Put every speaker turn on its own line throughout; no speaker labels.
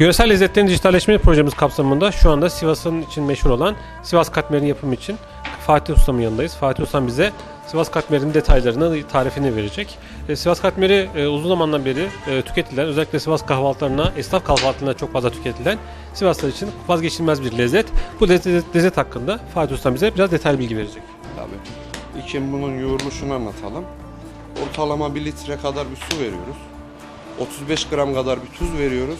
Yöresel lezzetlerin dijitalleşme projemiz kapsamında şu anda Sivas'ın için meşhur olan Sivas katmerin yapımı için Fatih Usta'mın yanındayız. Fatih Ustam bize Sivas katmerinin detaylarını, tarifini verecek. E, Sivas katmeri e, uzun zamandan beri e, tüketilen, özellikle Sivas kahvaltılarına, esnaf kahvaltılarına çok fazla tüketilen Sivaslar için vazgeçilmez bir lezzet. Bu lezzet, lezzet hakkında Fatih Ustam bize biraz detaylı bilgi verecek.
Tabii. İlkin bunun yoğruluşunu anlatalım. Ortalama 1 litre kadar bir su veriyoruz. 35 gram kadar bir tuz veriyoruz.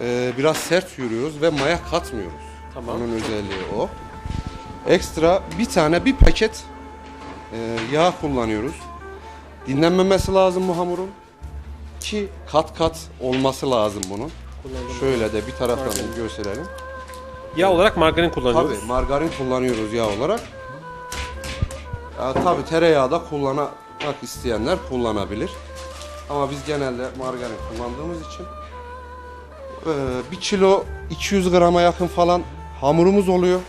Ee, biraz sert yoğuruyoruz ve maya katmıyoruz.
Tamam.
Onun özelliği o. Ekstra bir tane bir paket e, yağ kullanıyoruz. Dinlenmemesi lazım bu hamurun. Ki kat kat olması lazım bunun. Şöyle de bir taraftan da gösterelim.
Yağ olarak margarin kullanıyoruz.
Tabii margarin kullanıyoruz yağ olarak. Ya, tabii tereyağı da kullanmak isteyenler kullanabilir. Ama biz genelde margarin kullandığımız için eee, bir kilo 200 grama yakın falan hamurumuz oluyor.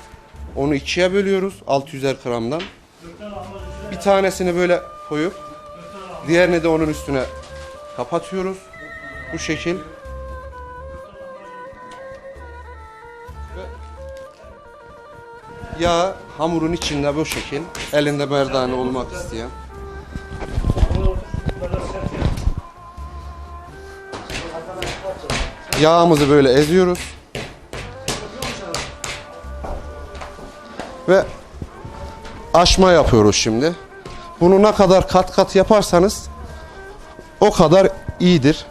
Onu ikiye bölüyoruz 600'er gramdan. Bir tanesini böyle koyup diğerini de onun üstüne kapatıyoruz. Bu şekil. Yağ hamurun içinde bu şekil. Elinde merdane olmak isteyen. Yağımızı böyle eziyoruz. Ve açma yapıyoruz şimdi. Bunu ne kadar kat kat yaparsanız o kadar iyidir.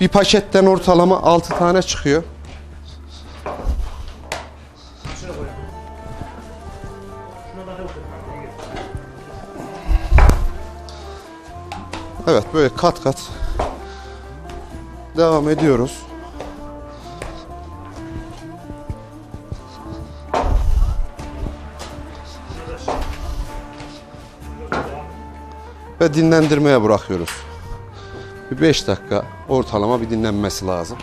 Bir paketten ortalama 6 tane çıkıyor. Evet böyle kat kat devam ediyoruz. Ve dinlendirmeye bırakıyoruz. Bir 5 dakika ortalama bir dinlenmesi lazım.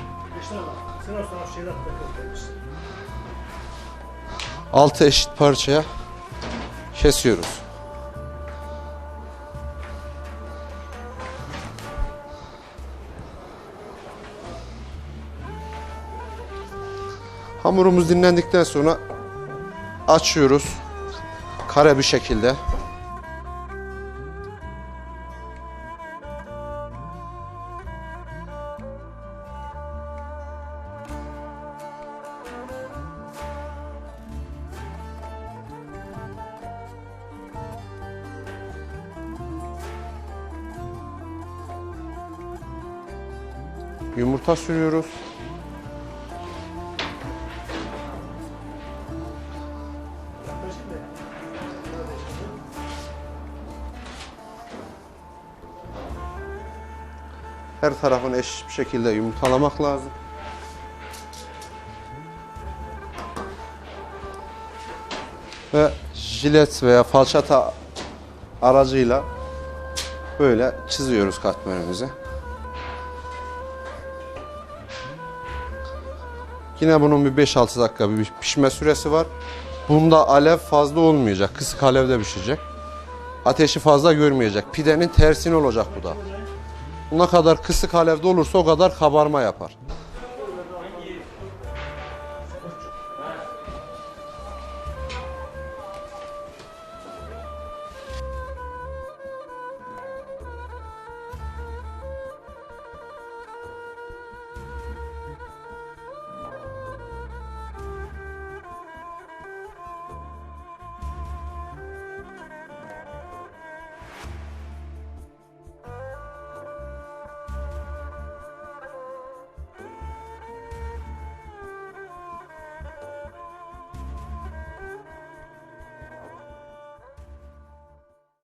Altı eşit parçaya kesiyoruz. Hamurumuz dinlendikten sonra açıyoruz. Kare bir şekilde. Yumurta sürüyoruz. Her tarafını eşit bir şekilde yumurtalamak lazım. Ve jilet veya falçata aracıyla böyle çiziyoruz katmerimizi. Yine bunun bir 5-6 dakika bir pişme süresi var. Bunda alev fazla olmayacak. Kısık alevde pişecek. Ateşi fazla görmeyecek. Pidenin tersine olacak bu da. Ne kadar kısık alevde olursa o kadar kabarma yapar.